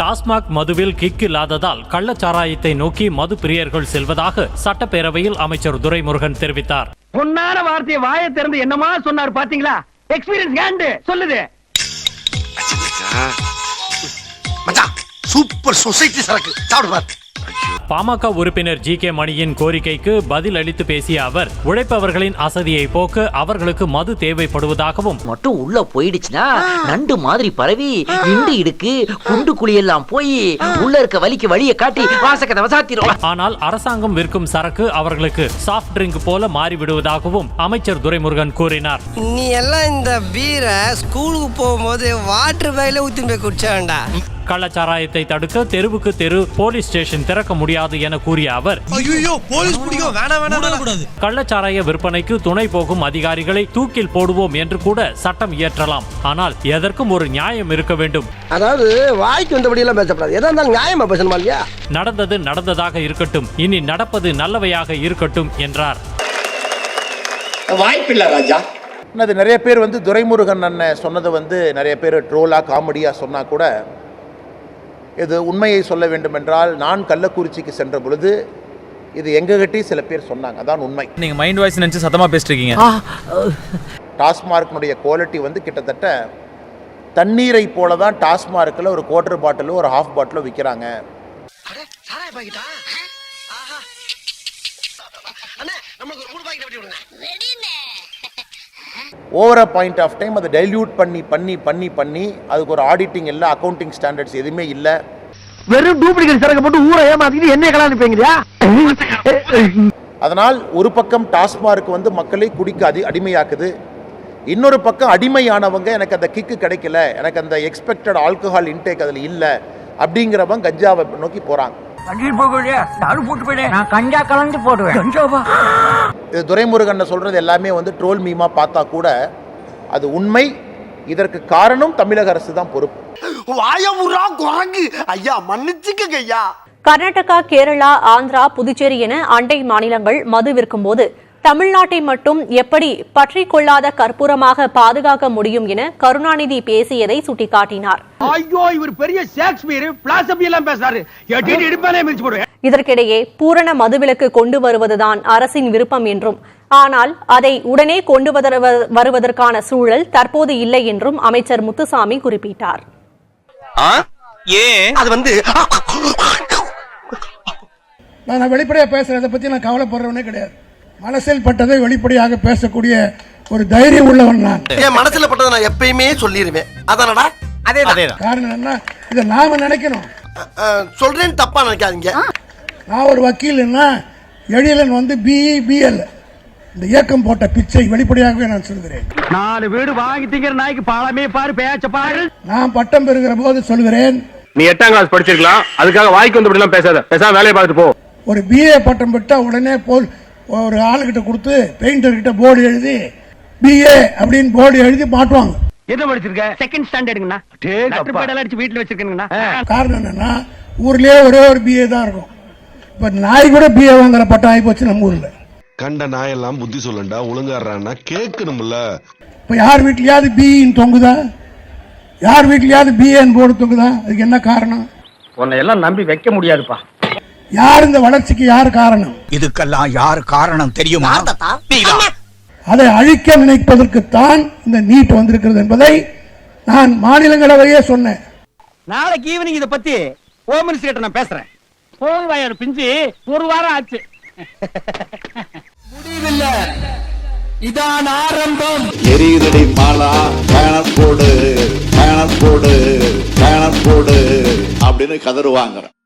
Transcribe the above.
TASMAC மதுவில் kick இல்லாததால் கள்ளச்சாராயத்தை நோக்கி மது பிரியர்கள் செல்வதாக சட்டப்பேரவையில் அமைச்சர் துரைமுருகன் தெரிவித்தார். பொன்னான வார்த்தையை வாயை திறந்து என்னமா சொன்னார் பாத்தீங்களா? எக்ஸ்பீரியன்ஸ் ஹேண்ட் சொல்லுது. மச்சான் சூப்பர் சொசைட்டி சரக்கு. சாப்பிடு பாரு. பாமக உறுப்பினர் ஜி கே மணியின் கோரிக்கைக்கு பதில் அளித்து பேசிய அவர் உழைப்பவர்களின் அசதியை போக்க அவர்களுக்கு மது தேவைப்படுவதாகவும் மட்டும் உள்ள போயிடுச்சுன்னா நண்டு மாதிரி பரவி இண்டு இடுக்கு குண்டு குழியெல்லாம் போய் உள்ள இருக்க வலிக்கு வழியை காட்டி வாசக்கத்தை வசாத்திரும் ஆனால் அரசாங்கம் விற்கும் சரக்கு அவர்களுக்கு சாஃப்ட் ட்ரிங்க் போல மாறிவிடுவதாகவும் அமைச்சர் துரைமுருகன் கூறினார். நீ எல்லாம் இந்த பீரை ஸ்கூலுக்கு போகும்போது வாட்டர் பேக்ல ஊத்தி போய் குடிச்சாண்டா கள்ளச்சாராயத்தை தடுக்க தெருவுக்கு தெரு போலீஸ் ஸ்டேஷன் திறக்க முடியாது என கூறிய அவர் கள்ளச்சாராய விற்பனைக்கு துணை போகும் அதிகாரிகளை தூக்கில் போடுவோம் என்று கூட சட்டம் இயற்றலாம். ஆனால் எதற்கும் ஒரு நியாயம் இருக்க வேண்டும். அதாவது வாய்க்கு வந்தபடி எல்லாம் பேசப்படாது. எதா இருந்தாலும் நியாயமா பேசணுமா இல்லையா? நடந்தது நடந்ததாக இருக்கட்டும். இனி நடப்பது நல்லவையாக இருக்கட்டும் என்றார். வாய்ப்பில்லை ராஜா. அது நிறைய பேர் வந்து துரைமுருகன் அண்ணன் சொன்னது வந்து நிறைய பேர் ட்ரோலாக காமெடியாக சொன்னால் கூட இது உண்மையை சொல்ல வேண்டுமென்றால் நான் கள்ளக்குறிச்சிக்கு சென்ற பொழுது இது எங்ககிட்டே சில பேர் சொன்னாங்க. அதான் உண்மை. நீங்க மைண்ட் வாய்ஸ் நினைச்சு சத்தமா பேசிட்டு இருக்கீங்க டாஸ்மார்க்கினுடைய குவாலிட்டி வந்து கிட்டத்தட்ட தண்ணீரை போல தான் டாஸ்மார்க்கில் ஒரு குவார்டர் பாட்டிலோ ஒரு ஹாஃப் பாட்டிலோ விற்கிறாங்க நமக்கு ஒரு மூணு பாக்கெட் விடுங்க ஓவர பாயிண்ட் ஆஃப் டைம் அதை டைல்யூட் பண்ணி பண்ணி பண்ணி பண்ணி அதுக்கு ஒரு ஆடிட்டிங் இல்லை அக்கௌண்டிங் ஸ்டாண்டர்ட்ஸ் எதுவுமே இல்லை. வெறும் டூப்ளிகேட் சரக்கு போட்டு ஊரை ஏமாத்திட்டு என்ன கலாணிப்பீங்கயா அதனால் ஒரு பக்கம் டாஸ்மார்க் வந்து மக்களை குடிக்க அடி அடிமையாக்குது. இன்னொரு பக்கம் அடிமையானவங்க எனக்கு அந்த கிக்கு கிடைக்கல எனக்கு அந்த எக்ஸ்பெக்டட் ஆல்கஹால் இன்டேக் அதில் இல்லை அப்படிங்கிறவங்க கஞ்சாவை நோக்கி போகிறாங்க நான் கஞ்சா கலந்து போடுவேன். இது துரைமுருகன் சொல்கிறது எல்லாமே வந்து ட்ரோல் மீமா பார்த்தா கூட அது உண்மை. இதற்கு காரணம் தமிழக அரசு தான் பொறுப்பு. வாயமுறா குரங்கு. ஐயா மன்னிச்சுக்கங்க ஐயா. கர்நாடகா கேரளா ஆந்திரா புதுச்சேரி என அண்டை மாநிலங்கள் மது விற்கும்போது தமிழ்நாட்டை மட்டும் எப்படி பற்றிக் கொள்ளாத கற்பூரமாக பாதுகாக்க முடியும் என கருணாநிதி பேசியதை சுட்டிக்காட்டினார். ஐயோ இவர் பெரிய ஷேக்ஸ்பியர் பிளாசபி எல்லாம் பேசாரு இதற்கிடையே பூரண மதுவிலக்கு கொண்டு வருவதுதான் அரசின் விருப்பம் என்றும் ஆனால் அதை உடனே கொண்டு வருவதற்கான சூழல் தற்போது இல்லை என்றும் அமைச்சர் முத்துசாமி குறிப்பிட்டார். அது நான் வெளிப்படையாக பேசுறேன். அதை பற்றி நான் கவலைப்படுறவனே கிடையாது. மனசில் பட்டதை வெளிப்படையாக பேசக்கூடிய ஒரு தைரியம் உள்ளவன் நான். என் மனசுல பட்டதை நான் எப்பயுமே சொல்லிடுவேன் அதானடா? அதேதான். காரணம் என்ன? இதை நாம நினைக்கணும். சொல்றேன்னு தப்பா நினைக்காதீங்க. நான் ஒரு வக்கீல்னா எழிலன் வந்து பிஇ பிஎல் இந்த இயக்கம் போட்ட பிச்சை வெளிப்படையாகவே நான் சொல்கிறேன். நாலு வீடு வாங்கி திங்கிற நாய்க்கு பாலமே பாரு பேச்ச பாரு. நான் பட்டம் பெறுகிற போது சொல்கிறேன். நீ எட்டாம் கிளாஸ் படிச்சிருக்கலாம் அதுக்காக வாய்க்கு வந்து எல்லாம் பேசாத. பேசாம வேலையை பார்த்துட்டு போ. ஒரு பிஏ பட்டம் பெற்றா உடனே போல் ஒரு ஆளுகிட்ட கொடுத்து பெயிண்டர் கிட்ட போர்டு எழுதி பிஏ அப்படின்னு போர்டு எழுதி மாட்டுவாங்க. என்ன படிச்சிருக்க? செகண்ட் ஸ்டாண்டர்டுங்கண்ணா பேடல் அடிச்சு வீட்டுல வச்சிருக்கீங்கண்ணா. காரணம் என்னன்னா ஊர்லயே ஒரே ஒரு பிஏ தான் இருக்கும். இப்ப நாய் கூட பிஏ வாங்குற பட்டம் ஆகி போச்சு நம்ம ஊர்ல. கண்ட நாயெல்லாம் புத்தி சொல்லண்டா ஒழுங்காடுறான்னா கேட்கணும்ல. இப்ப யார் வீட்லயாவது பிஇன்னு தொங்குதா? யார் வீட்லயாவது பிஏன்னு போர்டு தொங்குதா? அதுக்கு என்ன காரணம்? உன்னை எல்லாம் நம்பி வைக்க முடியாதுப்பா. யார் இந்த வளர்ச்சிக்கு யார் காரணம்? இதுக்கெல்லாம் யார் காரணம் தெரியுமா? அதை அழிக்க நினைப்பதற்குத்தான் இந்த நீட் வந்திருக்கிறது என்பதை நான் மாநிலங்களவையே சொன்னேன். நாளைக்கு ஈவினிங் இத பத்தி ஹோம் மினிஸ்டர் கிட்ட நான் பேசுறேன். போன் வாயர் பிஞ்சு ஒரு வாரம் ஆச்சு. இதான் ஆரம்பம். எரியுதடி மாலா பயணம் போடு பயணம் போடு பயணம் போடு அப்படின்னு கதறுவாங்க